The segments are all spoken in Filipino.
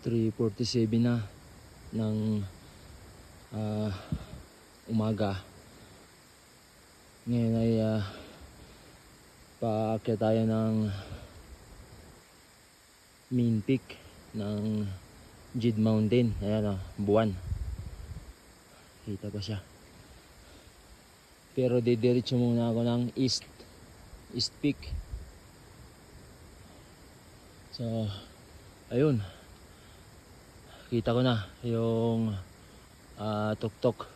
3.47 na ng ah, umaga. Ngayon ay uh, paakyat tayo ng main peak ng Jid Mountain. Ayan o, buwan. Kita pa siya. Pero didiretso muna ako ng east. East peak. So, ayun. Kita ko na yung ah, tuktok.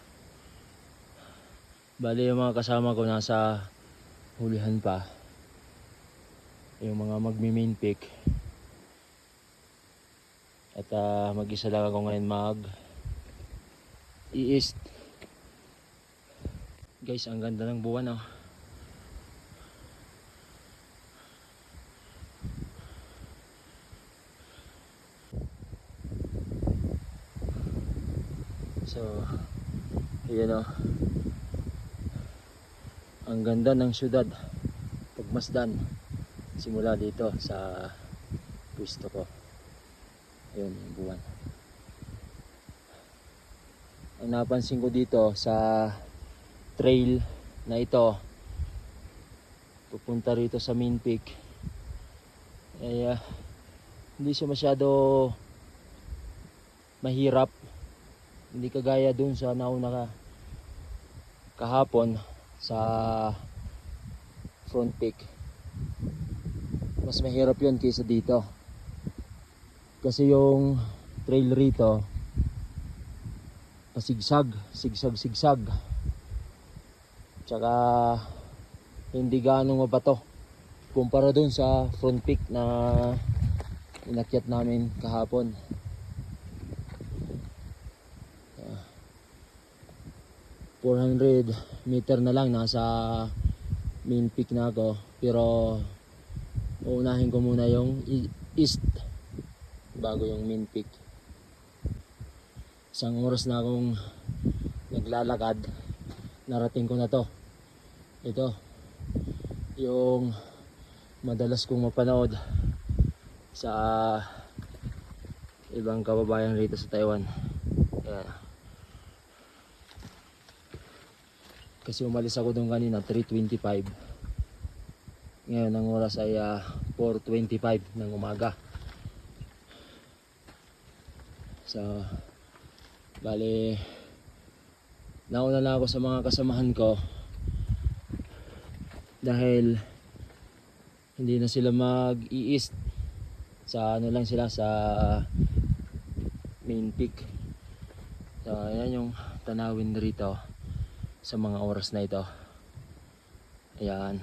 Bali yung mga kasama ko nasa hulihan pa. Yung mga magmi-main peak. At ah, mag-isa lang ako ngayon mag i-east. Guys, ang ganda ng buwan oh. So, yun oh. Ang ganda ng syudad. Pagmasdan. Simula dito sa pwesto ko. Ayun, yung buwan. Ang napansin ko dito sa trail na ito pupunta rito sa main peak ay ah, hindi siya masyado mahirap hindi kagaya dun sa nauna ka kahapon sa front peak. Mas mahirap yun kaysa dito. Kasi yung trail rito pasigsag sigsag sigsag. Tsaka hindi gaano mabato kumpara dun sa front peak na inakyat namin kahapon 400 meter na lang nasa main peak na ako. Pero uunahin ko muna yung east bago yung main peak. Isang oras na akong naglalakad. Narating ko na to. Ito yung madalas kong mapanood sa ibang kababayan rito sa Taiwan. Ayan. Kasi umalis ako doon kanina 3.25 ngayon ang oras ay ah, 4.25 ng umaga. So bali nauna na ako sa mga kasamahan ko dahil hindi na sila mag-i-east. Sa ano lang sila sa main peak. So ayan yung tanawin rito sa mga oras na ito. Ayan.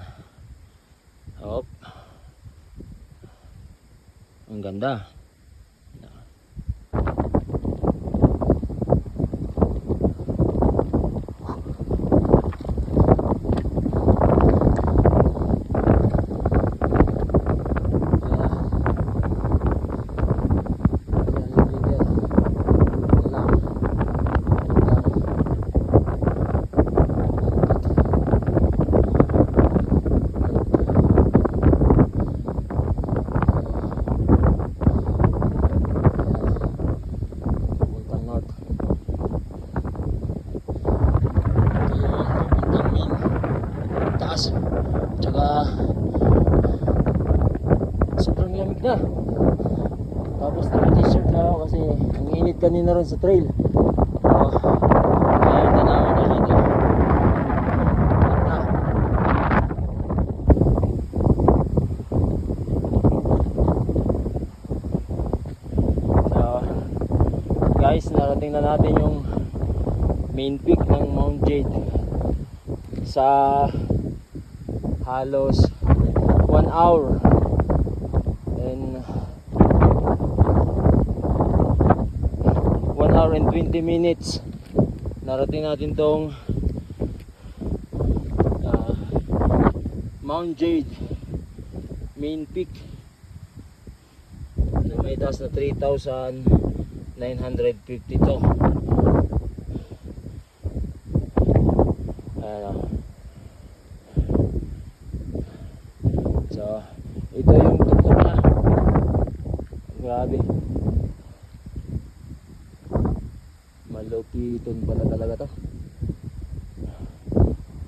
Hop. Ang ganda Puntang north. Ito yung puntang main. Taas. Tsaka sobrang lamig na. Tapos naka-t-shirt na ako kasi ang init kanina ron sa trail. Oh, kaya tanawan na dito. So, guys, narating na natin yung main peak ng Mount Jade sa halos 1 hour and 1 hour and 20 minutes narating natin tong ah, Mount Jade main peak na may taas na 3,952 Ayan o. So, ito yung tuktok na. Grabe. Dito pala talaga to.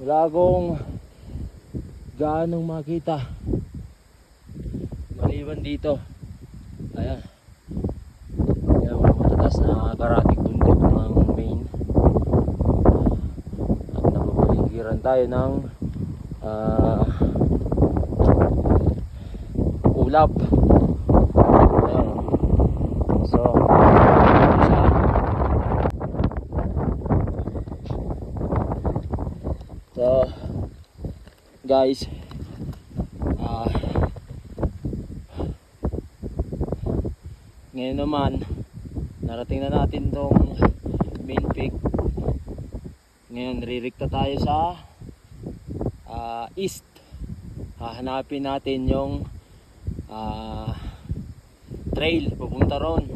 Wala akong gaanong makita. Maliban dito. Ayan. Ayan mga matatas na karatig bundok ng main. At napapaligiran tayo ng ah, ulap. Ayan. So, isa. So, guys, ah, ngayon naman, narating na natin tong main peak. Ngayon, ririkta tayo sa ah, east. Hahanapin natin yung ah, trail papunta ron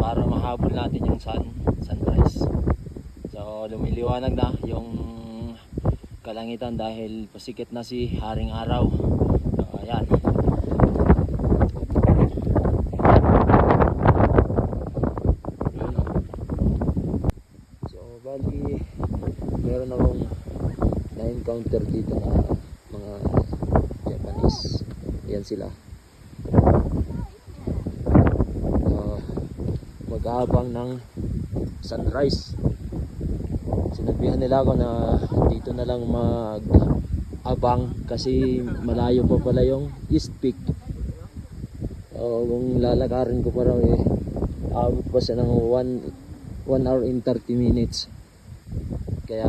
para mahabol natin yung sun, sunrise. So lumiliwanag na yung kalangitan dahil pasikit na si Haring Araw. So ayan. So bali meron akong na-encounter dito na mga Japanese. Yan sila. Uh, mag-aabang ng sunrise sinabihan nila ako na dito na lang mag abang kasi malayo pa pala yung East Peak. O kung lalakarin ko pa raw eh abot pa siya ng 1 1 hour and 30 minutes. Kaya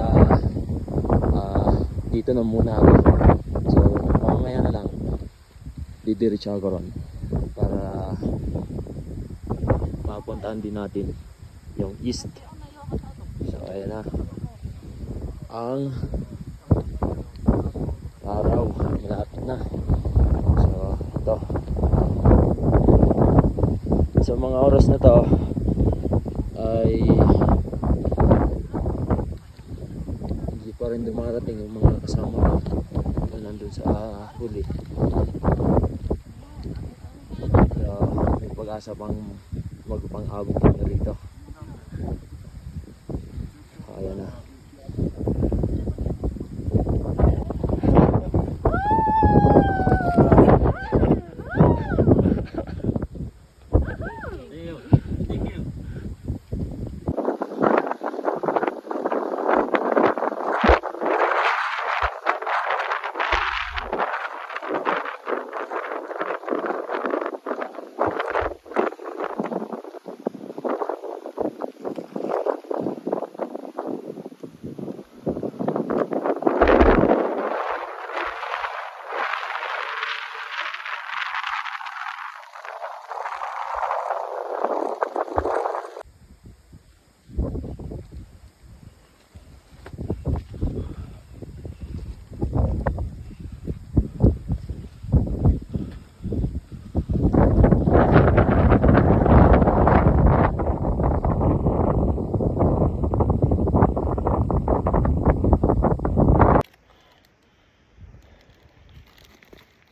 ah, dito na muna ako. So mamaya na lang didiretso ako ron para mapuntahan din natin yung east. So ayan na ang araw malapit na. So ito. Sa mga oras na to ay hindi pa rin dumarating yung mga kasama ko na nandun sa huli. So may pag-asa pang magpang-abot na rito. Ayan na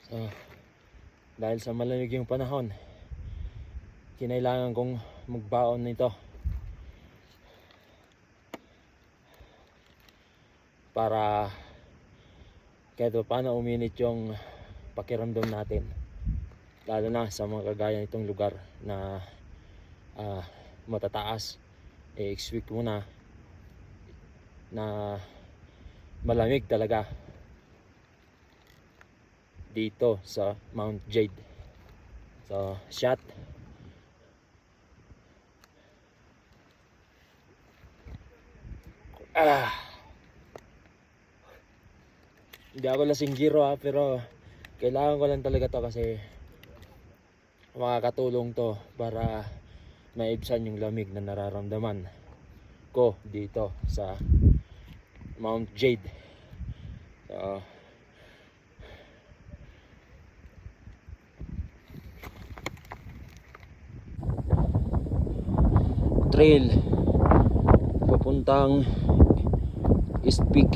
So, dahil sa malamig yung panahon, kinailangan kong magbaon nito. Para kahit pa paano uminit yung pakiramdam natin. Lalo na sa mga kagaya nitong lugar na ah, matataas. I-expect mo na na malamig talaga dito sa Mount Jade. So, shot. Ah. Hindi ako lasing giro ha, pero kailangan ko lang talaga to kasi makakatulong to para maibsan yung lamig na nararamdaman ko dito sa Mount Jade. So, trail papuntang East Peak